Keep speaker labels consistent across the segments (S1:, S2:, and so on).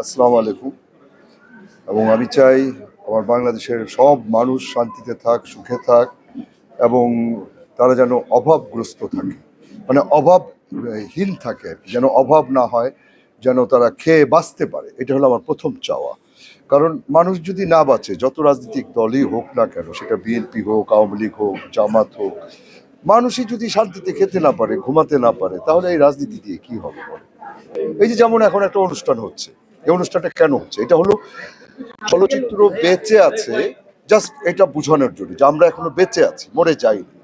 S1: আসসালামু আলাইকুম। এবং আমি চাই আমার বাংলাদেশের সব মানুষ শান্তিতে থাক, সুখে থাক, এবং তারা যেন অভাবগ্রস্ত থাকে। মানে অভাবহীন থাকে যেন অভাব না হয়, যেন তারা খেয়ে বাঁচতে পারে। এটা হলো আমার প্রথম চাওয়া। কারণ মানুষ যদি না বাঁচে, যত রাজনৈতিক দলই হোক না কেন, সেটা বিএনপি হোক, আওয়ামী লীগ হোক, জামাত হোক, মানুষই যদি শান্তিতে খেতে না পারে, ঘুমাতে না পারে, তাহলে এই রাজনীতি দিয়ে কি হবে? এই যে যেমন এখন একটা অনুষ্ঠান হচ্ছে এই অনুষ্ঠানটা কেন হচ্ছে? এটা হলো চলচ্চিত্র বেঁচে আছে জাস্ট এটা বোঝানোর জন্য যে আমরা এখনও বেঁচে আছি, মরে যাইনি।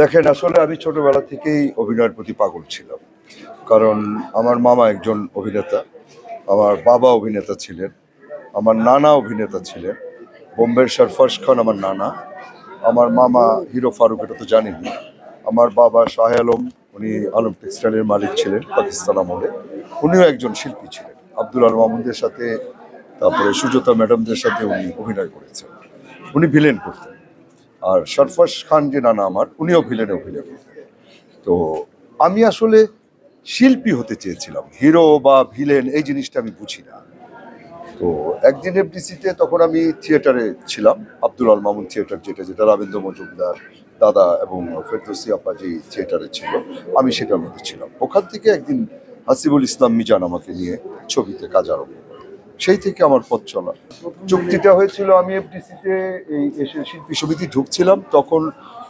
S1: দেখেন, আসলে আমি ছোটবেলা থেকেই অভিনয়ের প্রতি পাগল ছিলাম। কারণ আমার মামা একজন অভিনেতা, আমার বাবা অভিনেতা ছিলেন, আমার নানা অভিনেতা ছিলেন, বোম্বের সরফর্শ খান আমার নানা, আমার মামা হিরো ফারুক, এটা তো জানেনি আমার বাবা শাহ আলম, উনি আলম টেক্সটাইলের মালিক ছিলেন পাকিস্তান আমলে, উনিও একজন শিল্পী ছিলেন। আব্দুল আল মামুনদের সাথে, তারপরে সুজাতা ম্যাডামদের সাথে উনি অভিনয় করেছেন। উনি ভিলেন করতেন। আর সরফর্শ খান যে নানা আমার, উনিও ভিলেনে অভিনয় করতেন। তো আমি আসলে শিল্পী হতে চেয়েছিলাম। হিরো বা ভিলেন এই জিনিসটা আমি বুঝি না। তো একদিন এফডিসিতে তখন আমি থিয়েটারে ছিলাম, আব্দুল আল মামুন থিয়েটার যেটা যেটা রাবেন্দ্র মজুমদার, দাদা এবং ফেরদৌসি আপা যে থিয়েটারে ছিল, আমি সেটার মধ্যে ছিলাম। ওখান থেকে একদিন হাসিবুল ইসলাম মিজান আমাকে নিয়ে ছবিতে কাজ আরম্ভ সেই থেকে আমার পথ চলা। চুক্তিটা হয়েছিল, আমি এফডিসিতে এই এসে শিল্পী সমিতি ঢুকছিলাম। তখন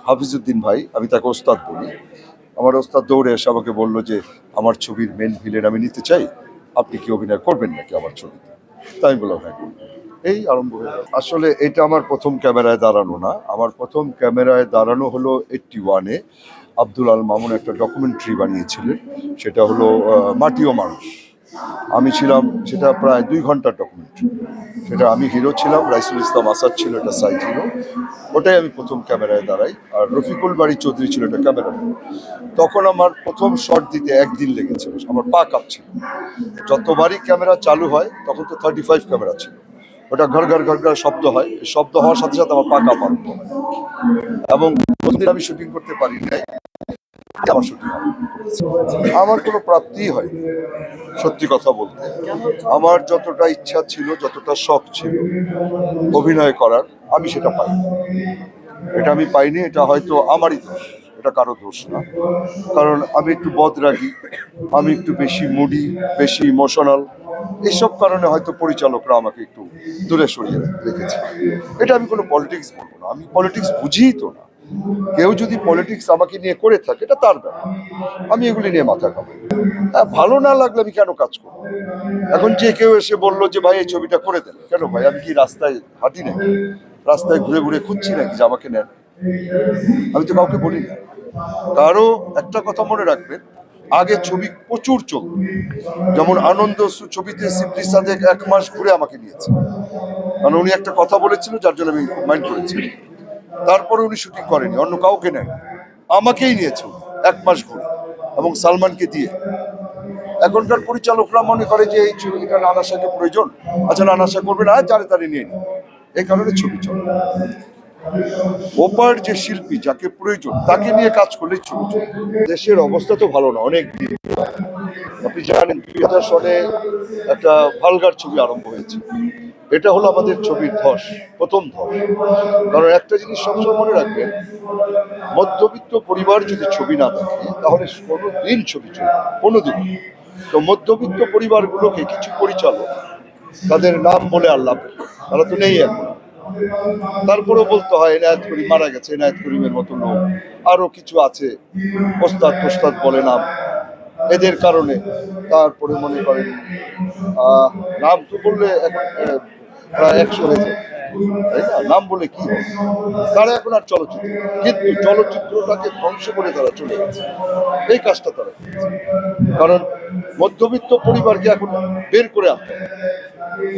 S1: হাফিজউদ্দিন ভাই, আমি তাকে ওস্তাদ বলি। আমার ওস্তাদ দৌড়ে এসে আমাকে বলল যে, আমার ছবির মেন ভিলেন আমি নিতে চাই। আপনি কি অভিনয় করবেন নাকি আমার ছবিতে? তাই আমি বললাম হ্যাঁ। এই আরম্ভ হয়ে আসলে এটা আমার প্রথম ক্যামেরায় দাঁড়ানো না। আমার প্রথম ক্যামেরায় দাঁড়ানো হলো এইটটি ওয়ানে আব্দুল আল মামুন একটা ডকুমেন্টারি বানিয়েছিলেন সেটা হলো মাটিও মানুষ। আমি ছিলাম, সেটা প্রায় দুই ঘণ্টার ডকুমেন্টারি সেটা আমি হিরো ছিলাম, রাইসুল ইসলাম আসাদ ছিল, এটা সাইড হিরো। ওটাই আমি প্রথম ক্যামেরায় দাঁড়াই, আর রফিকুল বাড়ি চৌধুরী ছিল, এটা ক্যামেরা তখন আমার প্রথম শট দিতে একদিন লেগেছিল, আমার পা কাঁপছিল। যতবারই ক্যামেরা চালু হয়, তখন তো থার্টি ফাইভ ক্যামেরা ছিল। ওটা ঘর ঘর ঘর ঘর শব্দ হয়, শব্দ হওয়ার সাথে সাথে আমার পা কাঁপা এবং প্রতিদিন আমি শুটিং করতে পারি নাই। আমার শুটিং আমার কোনো প্রাপ্তিই হয় সত্যি কথা বলতে। আমার যতটা ইচ্ছা ছিল, যতটা শখ ছিল অভিনয় করার, আমি সেটা পাই এটা আমি পাইনি, এটা হয়তো আমারই দোষ, এটা কারও দোষ না। কারণ আমি একটু বদরাগী, আমি একটু বেশি মুডি, বেশি ইমোশনাল এইসব কারণে হয়তো পরিচালকরা আমাকে একটু দূরে সরিয়ে রেখেছে। এটা আমি কোনো পলিটিক্স বলব না, আমি পলিটিক্স বুঝিই তো না। কেউ যদি পলিটিক্স আমাকে নিয়ে করে থাকে এটা তার ব্যাপার। আমি এগুলি নিয়ে মাথা কামাই হ্যাঁ, ভালো না লাগলে আমি কেন কাজ করব? এখন যে কেউ এসে বলল যে ভাই এই ছবিটা করে দেন। কেন ভাই আমি কি রাস্তায় হাঁটি নাকি? রাস্তায় ঘুরে ঘুরে খুঁজছি নাকি যে আমাকে নেন? আমি তো কাউকে বলি না। কারও একটা কথা মনে রাখবেন আগে ছবি প্রচুর চলত। যেমন আনন্দ ছবিতে সিপ্রি সাদেক এক মাস ঘুরে আমাকে নিয়েছে। কারণ উনি একটা কথা বলেছিল যার জন্য আমি মাইন্ড করেছি। তারপরে উনি শুটিং করেনি, অন্য কাউকে নেন আমাকেই নিয়েছে এক মাস ঘুরে, এবং সালমানকে দিয়ে। এখনকার পরিচালকরা মনে করে যে এই ছবিটা নানা শাহকে প্রয়োজন। আচ্ছা নানা শাহ করবে না, যারে তারে নিয়ে নিন এই কারণে ছবি চলে। ওপার যে শিল্পী, যাকে প্রয়োজন, তাকে নিয়ে কাজ করলে ছবি চলে। দেশের অবস্থা তো ভালো না, অনেক দিন। আপনি জানেন দুই হাজার সনে একটা ভালগার ছবি আরম্ভ হয়েছে। এটা হলো আমাদের ছবির ধস, প্রথম ধস। কারণ একটা জিনিস সবসময় মনে রাখবেন, মধ্যবিত্ত পরিবার যদি ছবি না দেখে, তাহলে কোনো দিন ছবি চলবে কোনো দিন। তো মধ্যবিত্ত পরিবারগুলোকে কিছু পরিচালক, তাদের নাম বলে আল্লাহ তারা তো নেই এখন। তারপরেও বলতে হয়, এনায়ত করি মারা গেছে, এনায়ত করিমের মতো লোক। আরও কিছু আছে ওস্তাদ তোস্তাদ বলে নাম। এদের কারণে তারপরে মনে করেন নাম তো বললে প্রায় একশো হয়েছে তাই না? নাম বলে কি তারা এখন আর চলচ্চিত্র কিন্তু চলচ্চিত্রটাকে ধ্বংস করে তারা চলে গেছে। এই কাজটা তারা কারণ মধ্যবিত্ত পরিবারকে এখন বের করে আনতে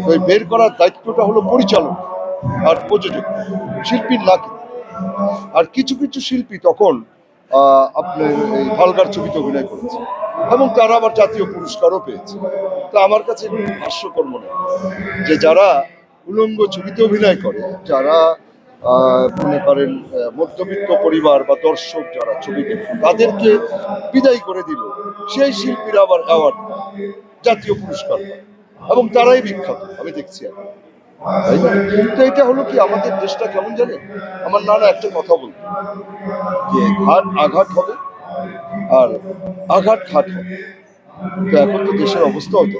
S1: ওই বের করার দায়িত্বটা হলো পরিচালক আর প্রযোজক শিল্পীর না আর কিছু কিছু শিল্পী তখন আপনার এই ভালগার ছবিতে অভিনয় করেছে। এবং তারা আবার জাতীয় পুরস্কারও পেয়েছে। তো আমার কাছে হাস্যকর মনে হয় যে যারা উলঙ্গ ছবিতে অভিনয় করে, যারা মনে করেন মধ্যবিত্ত পরিবার বা দর্শক যারা ছবি দেখেন, তাদেরকে বিদায় করে দিল সেই শিল্পীরা আবার অ্যাওয়ার্ড জাতীয় পুরস্কার এবং তারাই বিখ্যাত, আমি দেখছি আর কিন্তু এটা হলো কি, আমাদের দেশটা কেমন জানে আমার নানা একটা কথা বলব যে ঘাট আঘাত হবে আর আঘাত ঘাট তো এখন তো দেশের অবস্থা অত